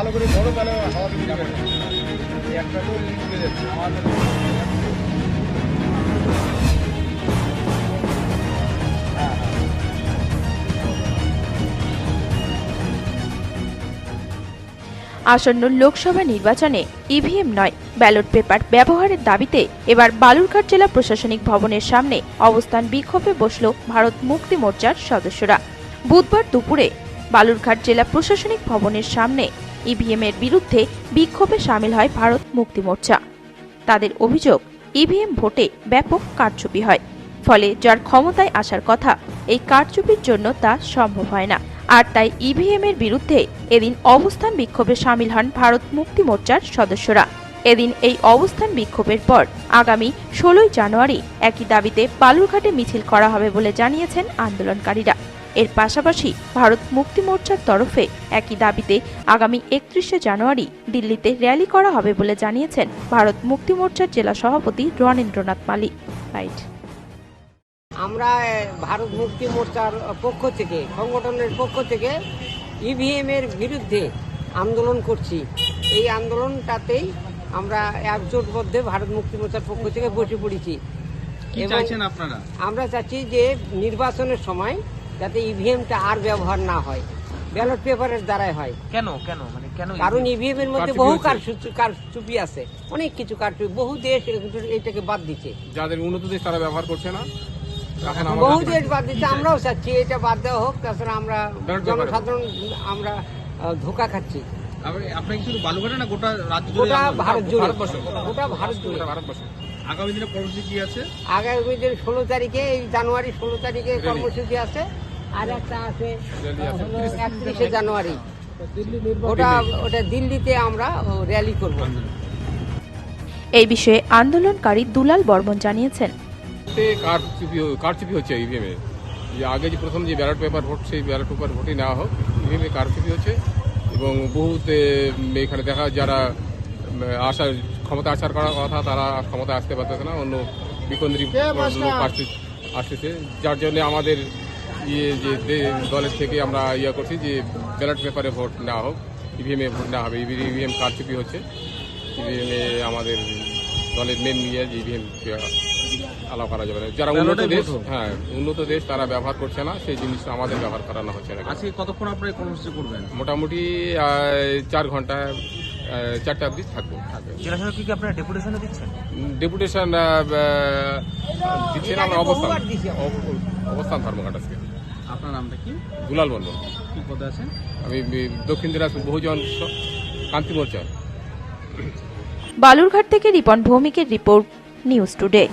ভালো করে ধরো তাহলে দিতে যাবে। একটা তো উড়ে যাচ্ছে। আমাদের আসন্ন লোকসভা নির্বাচনে ইভিএম নয়, ব্যালট পেপার ব্যবহারের দাবিতে এবার বালুরঘাট জেলা প্রশাসনিক ভবনের সামনে অবস্থান বিক্ষোভে বসল ভারত মুক্তি মোর্চার সদস্যরা। বুধবার দুপুরে বালুরঘাট জেলা প্রশাসনিক ভবনের সামনে ইভিএম এর বিরুদ্ধে বিক্ষোভে সামিল হয় ভারত মুক্তি মোর্চা। তাদের অভিযোগ ইভিএম ভোটে ব্যাপক কারচুপি হয়, ফলে যার ক্ষমতায় আসার কথা, এই কারচুপির জন্য তা সম্ভব হয় না। আর তাই ইভিএম এর বিরুদ্ধে এদিন অবস্থান বিক্ষোভে সামিল হন ভারত মুক্তি মোর্চার সদস্যরা। এদিন এই অবস্থান বিক্ষোভের পর আগামী ষোলোই জানুয়ারি একই দাবিতে বালুরঘাটে মিছিল করা হবে বলে জানিয়েছেন আন্দোলনকারীরা। এর পাশাপাশি ভারত মুক্তি মোর্চার তরফে একই দাবিতে আগামী একত্রিশে জানুয়ারি দিল্লিতে র্যালি করা হবে বলে জানিয়েছেন ভারত মুক্তি মোর্চার জেলা সভাপতি রণেন্দ্রনাথ মালিক। রাইট আমরা ভারত মুক্তি মোর্চার পক্ষ থেকে সংগঠনের পক্ষ থেকে ইভিএম এর বিরুদ্ধে আন্দোলন করছি। এই আন্দোলনটাতেই আমরা একজোটবদ্ধে ভারত মুক্তি মোর্চার পক্ষ থেকে বসে পড়েছি। আমরা চাচ্ছি যে নির্বাচনের সময় যাতে ইভিএমটা আর ব্যবহার না হয়। ব্যালট পেপারের দ্বারাই হয়। কেন? কেন? মানে কেন কারণ ইভিএম এর মধ্যে বহু। কারচুপি আছে। অনেক কিছু কারচুপি। বহু দেশ এটাকে বাদ দিচ্ছে। যাদের উন্নত দেশ তারা ব্যবহার করছে না। বহু দেশ বাদ দিচ্ছে আমরাও চাচ্ছি এটা বাদ দেওয়া হোক তাছাড়া আমরা। জনসাধারণ আমরা ধোকা খাচ্ছি। আপনি- আপনি শুধু বালুঘাটে না গোটা রাজ্য গোটা ভারত জুড়ে। গোটা ভারত জুড়ে। ভারতবর্ষ। আগামী দিনে কর্মসূচি কি আছে? আগামী দিন ষোলো তারিখে এই জানুয়ারি ষোলো তারিখে কর্মসূচি আছে। আর একটা আছে র্যালি একত্রিশে জানুয়ারি। ওটা ওটা দিল্লিতে আমরা র্যালি করব। এই বিষয়ে আন্দোলনকারী দুলাল বর্মন জানিয়েছেন। কারচুপি কারচুপি হচ্ছে ইভিএম। এ যে আগে যে প্রথম যে ব্যালট পেপার ভোট সেই ব্যালট পেপার ভোটই নেওয়া হোক ইভিএম এ কারচুপি হচ্ছে। এবং বহুত এখানে দেখা যারা আসার ক্ষমতা আসার করার কথা তারা ক্ষমতা আসতে পারতেছে না। অন্য বিকন্দ্রী আসতেছে। যার জন্য আমাদের ইয়ে যে দলের থেকে আমরা ইয়ে করছি যে ব্যালট পেপারে ভোট নেওয়া হোক ইভিএমে ভোট নেওয়া হবে। ইভিএম কারচুপি হচ্ছে। ইভিএমে আমাদের দলের মেন ইয়ে যে ইভিএম আলাও করা যাবে না। যারা উন্নত দেশ হ্যাঁ উন্নত দেশ তারা ব্যবহার করছে না সেই জিনিসটা আমাদের ব্যবহার করানো হচ্ছে না। আজকে কতক্ষণ আপনারা কর্মসূচি করবেন? মোটামুটি চার ঘণ্টা চারটা অবধি থাকব। জেলা শাসক কি আপনারা ডেপুটেশনে দিচ্ছেন? ডেপুটেশন দিচ্ছে না আমরা অবস্থান অবস্থান ধর্মঘাট আজকে আপনার নামটা কি? দুলাল মন্ডল কি পদে আছেন? আমি দক্ষিণ দিনাজপুর বহুজন কান্তি মোর্চা বালুরঘাট থেকে রিপন ভৌমিকের রিপোর্ট নিউজ টুডে।